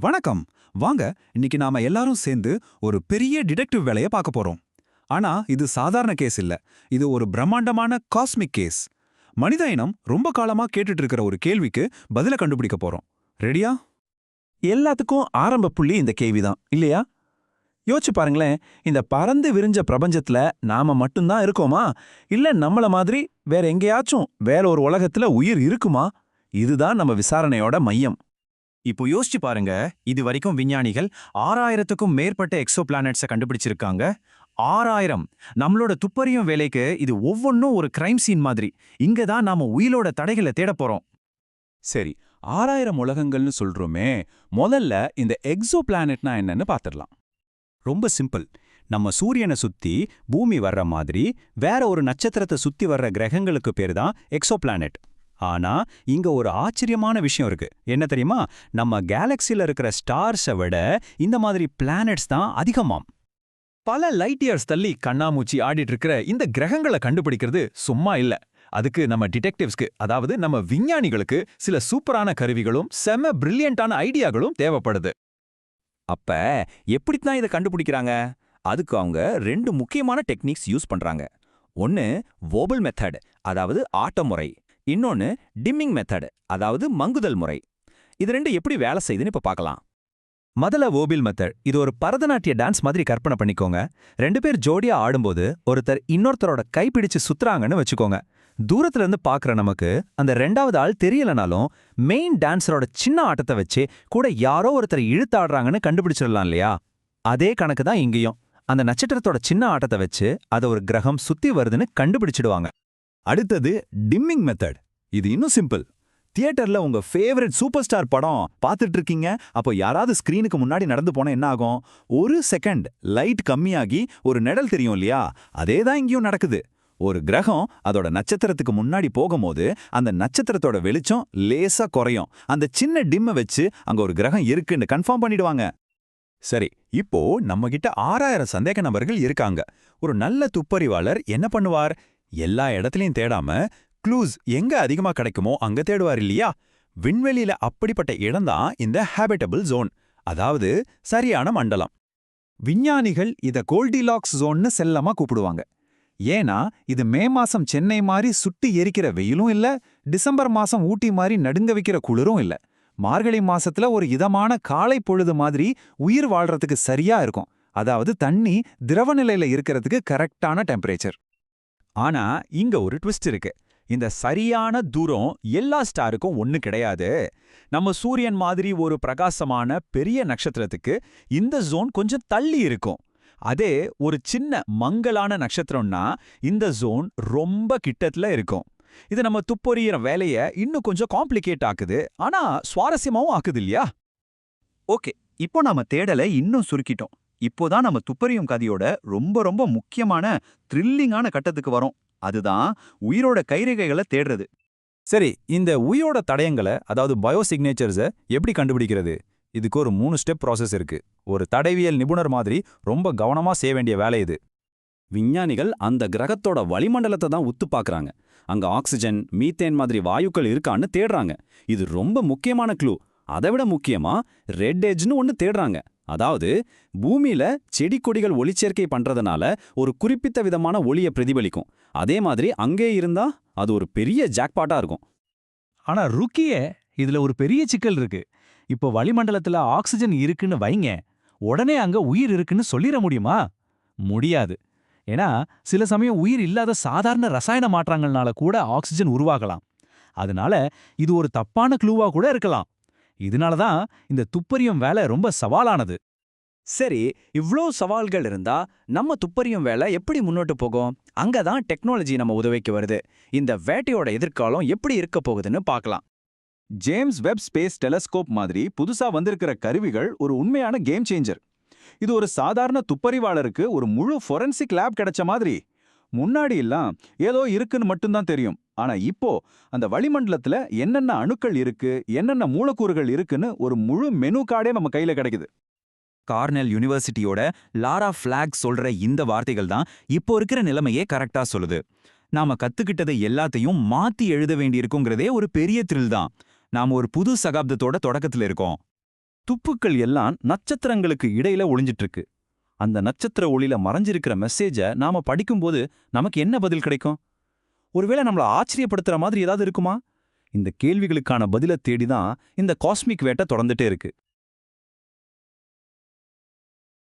வணக்கம். வாங்க இன்னைக்கு நாம எல்லாரும் சேர்ந்து ஒரு பெரிய டிடெக்டிவ் வேலையை பார்க்க போறோம். ஆனா இது சாதாரண கேஸ் இல்ல. இது ஒரு பிரம்மாண்டமான காஸ்மிக் கேஸ் மனித இனம் ரொம்ப காலமா கேட்டுட்டு இருக்கிற ஒரு கேள்விக்கு பதில கண்டுபிடிக்க போறோம். ரெடியா எல்லாத்துக்கும் ஆரம்ப புள்ளி இந்த கேள்விதான் இல்லையா? யோசிச்சு பாருங்களேன் இந்த பறந்து விரிஞ்ச பிரபஞ்சத்துல நாம மட்டும்தான் இருக்கோமா? இல்ல நம்மள மாதிரி வேற எங்கேயாச்சும் வேற ஒரு உலகத்துல உயிர் இருக்குமா? இதுதான் நம்ம விசாரணையோட மையம். இப்போ யோசிச்சு பாருங்க இது வரைக்கும் விஞ்ஞானிகள் ஆறாயிரத்துக்கும் மேற்பட்ட எக்ஸோ பிளானட்ஸை கண்டுபிடிச்சிருக்காங்க. ஆறாயிரம். நம்மளோட துப்பறியும் வேலைக்கு இது ஒவ்வொன்றும் ஒரு கிரைம் சீன் மாதிரி. இங்க தான் நாம உயிரோட தடைகளை தேடப் போறோம். சரி ஆறாயிரம் உலகங்கள்னு சொல்றோமே முதல்ல இந்த எக்ஸோ பிளானட்னா என்னன்னு பாத்துடலாம். ரொம்ப சிம்பிள். நம்ம சூரியனை சுத்தி பூமி வர்ற மாதிரி வேற ஒரு நட்சத்திரத்தை சுத்தி வர்ற கிரகங்களுக்கு பேரு தான் எக்ஸோபிளானட். ஆனா இங்க ஒரு ஆச்சரியமான விஷயம் இருக்கு. என்ன தெரியுமா? நம்ம கேலக்சில இருக்கிற ஸ்டார்ஸை விட இந்த மாதிரி பிளானட்ஸ் தான் அதிகமாம். பல லைட் இயர்ஸ் தள்ளி கண்ணாமூச்சி ஆடிட்டு இருக்கிற இந்த கிரகங்களை கண்டுபிடிக்கிறது சும்மா இல்ல. அதுக்கு நம்ம டிடெக்டிவ்ஸ்க்கு அதாவது நம்ம விஞ்ஞானிகளுக்கு சில சூப்பரான கருவிகளும் செம பிரில்லியண்டான ஐடியாக்களும் தேவைப்படுது. அப்ப எப்படித்தான் இதை கண்டுபிடிக்கிறாங்க? அதுக்கு அவங்க ரெண்டு முக்கியமான டெக்னிக்ஸ் யூஸ் பண்றாங்க. ஒன்னு வோபல் மெத்தட் அதாவது ஆட்ட முறை. இன்னொன்னு டிம்மிங் மெத்தடு அதாவது மங்குதல் முறை. இது ரெண்டு எப்படி வேலை செய்யுதுன்னு இப்ப பார்க்கலாம் முதல்ல ஓபில் மெத்தட் இது ஒரு பரதநாட்டிய டான்ஸ் மாதிரி கற்பனை பண்ணிக்கோங்க. ரெண்டு பேர் ஜோடியா ஆடும்போது ஒருத்தர் இன்னொருத்தரோட கைப்பிடிச்சு சுத்துறாங்கன்னு வச்சுக்கோங்க. தூரத்துல இருந்து பாக்குற நமக்கு அந்த ரெண்டாவது ஆள் தெரியலனாலும் மெயின் டான்ஸரோட சின்ன ஆட்டத்தை வச்சு கூட யாரோ ஒருத்தர் இழுத்தாடுறாங்கன்னு கண்டுபிடிச்சிடலாம் இல்லையா? அதே கணக்கு தான் இங்கேயும். அந்த நட்சத்திரத்தோட சின்ன ஆட்டத்தை வச்சு அதை ஒரு கிரகம் சுத்தி வருதுன்னு கண்டுபிடிச்சிடுவாங்க. அடுத்தது டிம்மிங் மெத்தட் இது இன்னும் சிம்பிள் தியேட்டர்ல உங்க ஃபேவரட் சூப்பர் ஸ்டார் படம் பார்த்துட்டு இருக்கீங்க அப்போ யாராவது ஸ்கிரீனுக்கு முன்னாடி நடந்து போனா என்ன ஆகும்? ஒரு செகண்ட் லைட் கம்மியாகி ஒரு நிழல் தெரியும் இல்லையா? அதே தான் இங்கேயும் நடக்குது. ஒரு கிரகம் அதோட நட்சத்திரத்துக்கு முன்னாடி போகும்போது அந்த நட்சத்திரத்தோட வெளிச்சம் லேசா குறையும். அந்த சின்ன டிம்மை வச்சு அங்க ஒரு கிரகம் இருக்குன்னு கன்ஃபார்ம் பண்ணிடுவாங்க. சரி இப்போ நம்ம கிட்ட ஆறாயிரம் சந்தேக நபர்கள் இருக்காங்க. ஒரு நல்ல துப்பறிவாளர் என்ன பண்ணுவார்? எல்லா இடத்துலயும் தேடாம க்ளூஸ் எங்க அதிகமா கிடைக்குமோ அங்க தேடுவார் இல்லையா? விண்வெளியில அப்படிப்பட்ட இடம்தான் இந்த ஹேபிட்டபிள் ஜோன் அதாவது சரியான மண்டலம். விஞ்ஞானிகள் இத கோல்டிலாக்ஸ் ஜோன்னு செல்லமா கூப்பிடுவாங்க. ஏன்னா இது மே மாசம் சென்னை மாதிரி சுட்டி எரிக்கிற வெயிலும் இல்ல டிசம்பர் மாசம் ஊட்டி மாதிரி நடுங்க வைக்கிற குளிரும் இல்ல. மார்கழி மாசத்துல ஒரு இதமான காலை பொழுது மாதிரி உயிர் வாழ்றதுக்கு சரியா இருக்கும். அதாவது தண்ணி திரவ நிலையில இருக்கிறதுக்கு கரெக்டான டெம்பரேச்சர் ஆனா இங்க ஒரு ட்விஸ்ட் இருக்கு. இந்த சரியான தூரம் எல்லா ஸ்டாருக்கும் ஒன்று கிடையாது. நம்ம சூரியன் மாதிரி ஒரு பிரகாசமான பெரிய நட்சத்திரத்துக்கு இந்த ஜோன் கொஞ்சம் தள்ளி இருக்கும். அதே ஒரு சின்ன மங்கலான நட்சத்திரம்னா இந்த ஜோன் ரொம்ப கிட்டத்துல இருக்கும். இது நம்ம துப்பொறியிற வேலைய இன்னும் கொஞ்சம் காம்ப்ளிகேட் ஆக்குது. ஆனா சுவாரஸ்யமாவும் ஆக்குது இல்லையா? ஓகே இப்போ நாம தேடலை இன்னும் சுருக்கிட்டோம். இப்போதான் நம்ம துப்பறியும் கதையோட ரொம்ப ரொம்ப முக்கியமான த்ரில்லிங்கான கட்டத்துக்கு வரோம். அதுதான் உயிரோட கைரேகைகளை தேடுறது. சரி இந்த உயிரோட தடயங்களை அதாவது பயோசிக்னேச்சர்ஸை எப்படி கண்டுபிடிக்கிறது? இதுக்கு ஒரு மூணு ஸ்டெப் ப்ராசஸ் இருக்கு. ஒரு தடவியல் நிபுணர் மாதிரி ரொம்ப கவனமா செய்ய வேண்டிய வேலை இது. விஞ்ஞானிகள் அந்த கிரகத்தோட வளிமண்டலத்தை தான் உத்து பார்க்குறாங்க. அங்க ஆக்சிஜன் மீத்தேன் மாதிரி வாயுக்கள் இருக்கான்னு தேடுறாங்க. இது ரொம்ப முக்கியமான க்ளூ அதை விட முக்கியமா ரெட் ஏஜ்னு ஒன்னு தேடுறாங்க. அதாவது பூமியில செடி கொடிகள் ஒளிச்சேர்க்கை பண்றதுனால ஒரு குறிப்பிட்ட விதமான ஒளியை பிரதிபலிக்கும். அதே மாதிரி அங்கே இருந்தா அது ஒரு பெரிய ஜாக்பாட்டா இருக்கும். ஆனா ருக்கியே இதுல ஒரு பெரிய சிக்கல் இருக்கு. இப்போ வளிமண்டலத்துல ஆக்சிஜன் இருக்குன்னு வைங்க உடனே அங்க உயிர் இருக்குன்னு சொல்லிட முடியுமா? முடியாது. ஏன்னா சில சமயம் உயிர் இல்லாத சாதாரண ரசாயன மாற்றங்கள்னால கூட ஆக்சிஜன் உருவாகலாம். அதனால இது ஒரு தப்பான க்ளூவா கூட இருக்கலாம். இதனால தான் இந்த துப்பறியும் வேலை ரொம்ப சவாலானது. சரி இவ்ளோ சவால்கள் இருந்தா நம்ம துப்பறியும் வேலை எப்படி முன்னோட்டு போகும்? அங்க தான் டெக்னாலஜி நம்ம உதவிக்கு வருது. இந்த வேட்டையோட எதிர்காலம் எப்படி இருக்க போகுதுன்னு பார்க்கலாம். ஜேம்ஸ் வெப் ஸ்பேஸ் டெலஸ்கோப் மாதிரி புதுசா வந்திருக்கிற கருவிகள் ஒரு உண்மையான கேம் சேஞ்சர். இது ஒரு சாதாரண துப்பறிவாளருக்கு ஒரு முழு ஃபொரன்சிக் லேப் கிடைச்ச மாதிரி. முன்னாடி எல்லாம் ஏதோ இருக்குன்னு மட்டும்தான் தெரியும். ஆனா இப்போ அந்த வளிமண்டலத்துல என்னென்ன அணுக்கள் இருக்கு என்னென்ன மூலக்கூறுகள் இருக்குன்னு ஒரு முழு மெனு கார்டே நம்ம கையில கிடைக்குது. கார்னெல் யூனிவர்சிட்டியோட லாரா ஃபிளாக் சொல்ற இந்த வார்த்தைகள் தான் இப்போ இருக்கிற நிலைமையே கரெக்டா சொல்லுது. நாம கத்துக்கிட்டதை எல்லாத்தையும் மாத்தி எழுத வேண்டியிருக்குங்கிறதே ஒரு பெரிய த்ரில் தான். நாம ஒரு புது சகாப்தத்தோட தொடக்கத்துல இருக்கோம். துப்புக்கள் எல்லாம் நட்சத்திரங்களுக்கு இடையில ஒளிஞ்சிட்டு இருக்கு அந்த நட்சத்திர ஒளியில மறைஞ்சிருக்கிற மெசேஜ நாம படிக்கும்போது நமக்கு என்ன பதில் கிடைக்கும்? ஒருவேளை நம்மள ஆச்சரியப்படுத்துற மாதிரி ஏதாவது இருக்குமா? இந்த கேள்விகளுக்கான பதிலை தேடி தான் இந்த காஸ்மிக் வேட்டை தொடர்ந்துட்டே இருக்கு.